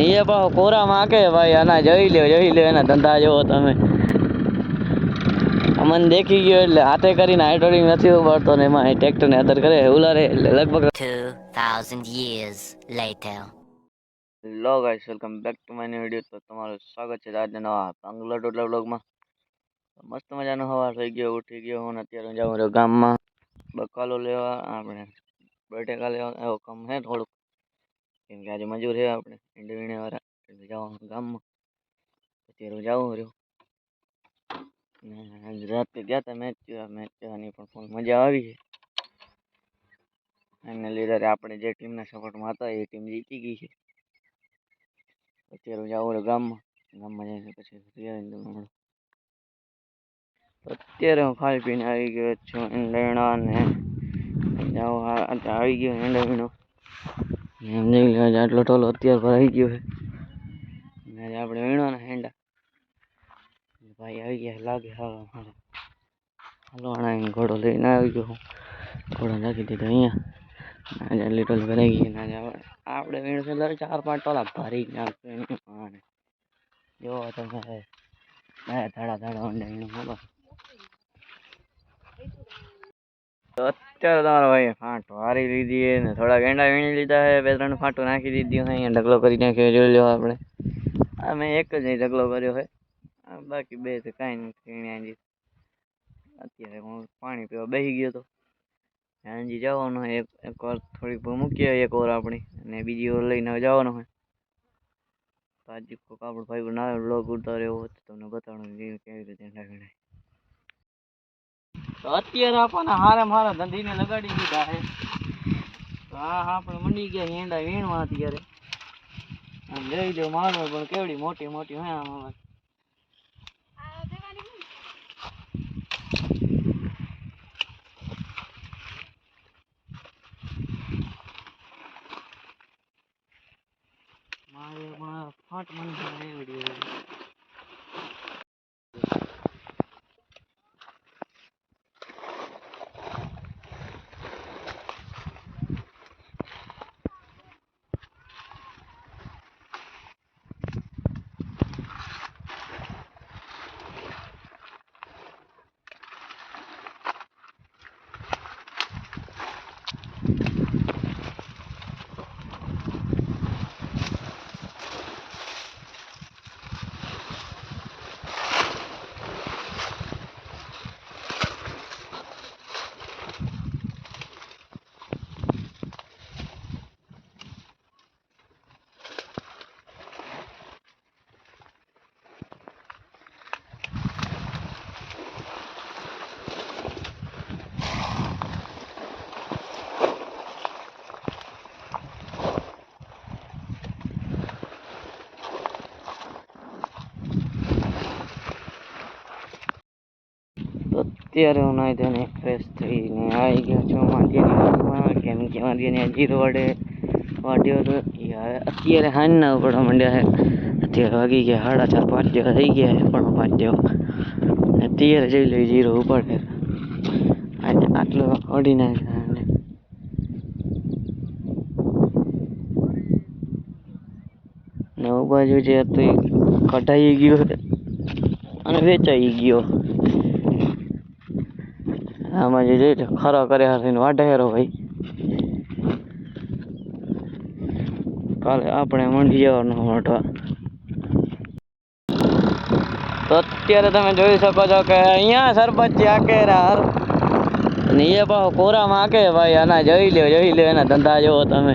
અને એ પાછો કોરા માકે ભાઈ આના જોઈ લ્યો જોઈ લ્યો એના ધંધા જોવો તમે. મને દેખી ગયો એટલે હાથે કરીને હાઇડ્રોલિક નથી ઉપાડતો ને એમાં ટ્રેક્ટરને અદર કરે ઉલારે એટલે લગભગ 2,000 years later. Law guys welcome back to my new video તો તમારું સ્વાગત છે આજના નવા બંગલો ટોટલા બ્લોગમાં મસ્ત મજાનો હવા થઈ ગયો ઉઠી ગયો હું અત્યારે જાઉં રહ્યો ગામમાં. બકાલો લેવા આપણે બટેકા લેવા એવો કામ હે થોડુંક. કેમ કે આજે મજૂર છે આપણે ઈંડવીણે વાળા એટલે જવાનું ગામમાં. અત્યારે જાઉં રહ્યો. આજ રાતે ગયા હતા મેચ જોવા. મેચ જોવાની પણ ફૂલ મજા આવી છે. એને લીધે આપણે જે ટીમના સપોર્ટમાં હતા, એ ટીમ જીતી ગઈ છે. અત્યારે જાઉં છું ગામમાં. ગામમાં જઈને પછી અત્યારે હું ખાઈ પીને આવી ગયો છું ઈંડેણા ને. આવી ગયો ઈંડેણો ને એમ જોઈ લો આટલો ટોલો અત્યારે ભરાઈ ગયો છે. આજે આપણે ને હેંડા. ભાઈ આવી ગયા લાગે હાલો હાલો હાલો ઘોડો લઈને આવી ગયો ઘોડો નાખી દીધો અહીંયા. આજે આટલી ટોલ ભરાઈ ગઈ આજે આપણે વીણશે દર ચાર પાંચ ટોલા ભરી અને જો તમે ધાડા ધાડા ઊંડા વીણું તો અત્યારે તમારો ભાઈ ફાંટ વારી લીધી ને થોડા ગેંડા વીણી લીધા છે, બે ત્રણ ફાંટો નાખી દીધી હોય અહીંયા ઢગલો કરી નાખ્યો જોઈ લો આપણે. આ મેં એક જ અહીં ઢગલો કર્યો આ બાકી બે તો કાંઈ નથી વીણ્યા અત્યારે હું પાણી પીવા બેસી ગયો તો. હાંજી જવાનો હોય એક વાર થોડીક મૂકી આવી એક ઓર આપણી, અને બીજી ઓર લઈને જવાનો હોય તો આજે કોઈક આપણો ભાઈ ના બ્લોગ ઉતાર્યો હોય તો તમને બતાવવાનું કેવી રીતે વીણાય. તો અત્યારે આપણને હારે હારા ધંધીને લગાડી દીધા છે. તો આ આપણે મંડી ગયા ઈંડા વીણવા અત્યારે. આમ જોઈ લો મારો પણ કેવડી મોટી મોટી હોય આમાં મારે પણ ફાટ મને અત્યારે હું નાહી ધોઈને ફ્રેશ થઈને આવી ગયો છું. વાડીમાં કેમ કે માધ્યની જીરો વડે વાડ્યો હતો અત્યારે હાંજના પડવા માંડ્યા છે. અત્યારે વાગી ગયા, સાડા ચાર, પાંચ જેવા થઈ ગયા છે, પણ પાંચ જેવા. અત્યારે જઈ લઈ જીરો ઉપાડે આજે આટલો અડી નાખ્યા નવ બાજુ છે તો એ કઢાઈ ગયો અને વેચાઈ ગયો. આમાં જે જોઈ ખરો કરે હાથીને વાઢે હેરો ભાઈ. કાલે આપણે મંડી જવાનું મોટવા તો અત્યારે તમે જોઈ શકો છો કે અહીંયા સરપંચ આકેરાર. અને એ પાછો કોરામાં આકે ભાઈ, આના જોઈ લ્યો જોઈ લ્યો, એના ધંધા જોવો તમે.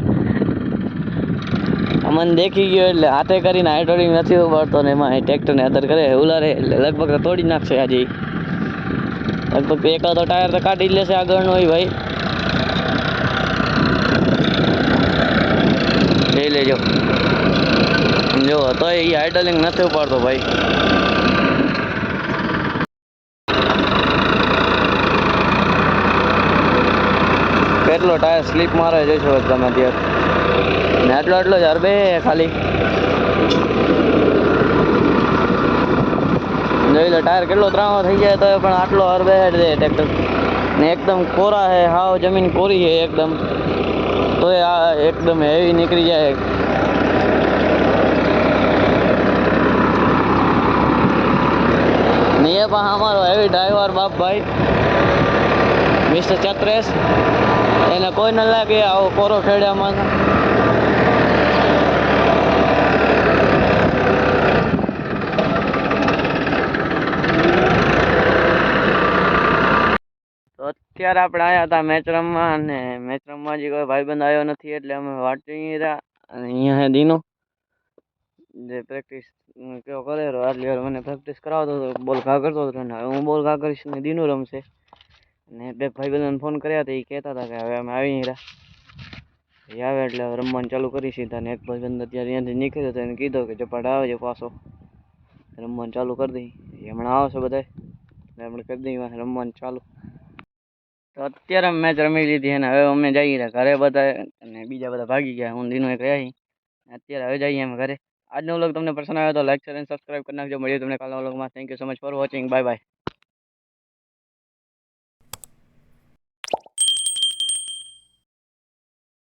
મને દેખી ગયો એટલે હાથે કરીને હાઇડ્રોલિંગ નથી ઉપાડતો ને એમાં ટ્રેક્ટરને અદર કરે, ઉલારે એટલે લગભગ તોડી નાખશે આજે. લગભગ એકાદો ટાયર તો કાઢી જ લેશે આગળનો હોય ભાઈ. લઈ લેજો. જો, તો એ હાઇડલિંગ નથી ઉપાડતો ભાઈ. કેટલો ટાયર સ્લીપ મારે જોઈશો તમે અત્યારે. ને આટલો આટલો જ અરબે ખાલી. જોઈ લો, ટાયર કેટલો ત્રાણો થઈ જાય તો પણ આટલો હર બેહેડ દે ટ્રેક્ટર ને એકદમ કોરા હે, હાવ જમીન કોરી હે એકદમ. તો એ આ એકદમ હેવી નીકળી જાય. ને એ પણ અમારો હેવી ડ્રાઈવર બાપ ભાઈ, મિસ્ટર ચત્રેશ. એને કોઈ ન લાગે આવો કોરો ખેડ્યામાં અત્યારે આપણે આવ્યા હતા મેચ રમવા અને મેચ રમવા જે કોઈ ભાઈબંધ આવ્યો નથી એટલે અમે વાંચી રહ્યા અને અહીંયા હે દીનો. જે પ્રેક્ટિસ કેવો કરે રહ્યો આટલી વાર મને પ્રેક્ટિસ કરાવતો હતો, બોલ ઘા કરતો હતો અને હવે હું બોલ ઘા કરીશ ને દિનો રમશે. અને બે ભાઈબંધોને ફોન કર્યા હતા એ કહેતા હતા કે હવે અમે આવી રહ્યા. એ આવે એટલે રમવાનું ચાલુ કરી સીધા ને એક ભાઈબંધ અત્યારે અહીંયાથી નીકળ્યો હતો એને કીધો કે ઝપાટ આવજો પાછો. રમવાનું ચાલુ કરી દઈ હમણાં આવશે બધા એટલે આપણે કરી દઈએ રમવાનું ચાલુ. તો અત્યારે મેચ રમી લીધી અને હવે અમે જઈએ રહ્યા ઘરે બધા અને બીજા બધા ભાગી ગયા. હું, દીનો એક રહી અત્યારે હવે જઈએ અમે ઘરે. આજનો વ્લોગ તમને પસંદ આવ્યો તો લાઈક શેર અને સબસ્ક્રાઈબ કરી નાખજો. મળીએ તમને કાલના વ્લોગમાં. Thank you so much for watching bye bye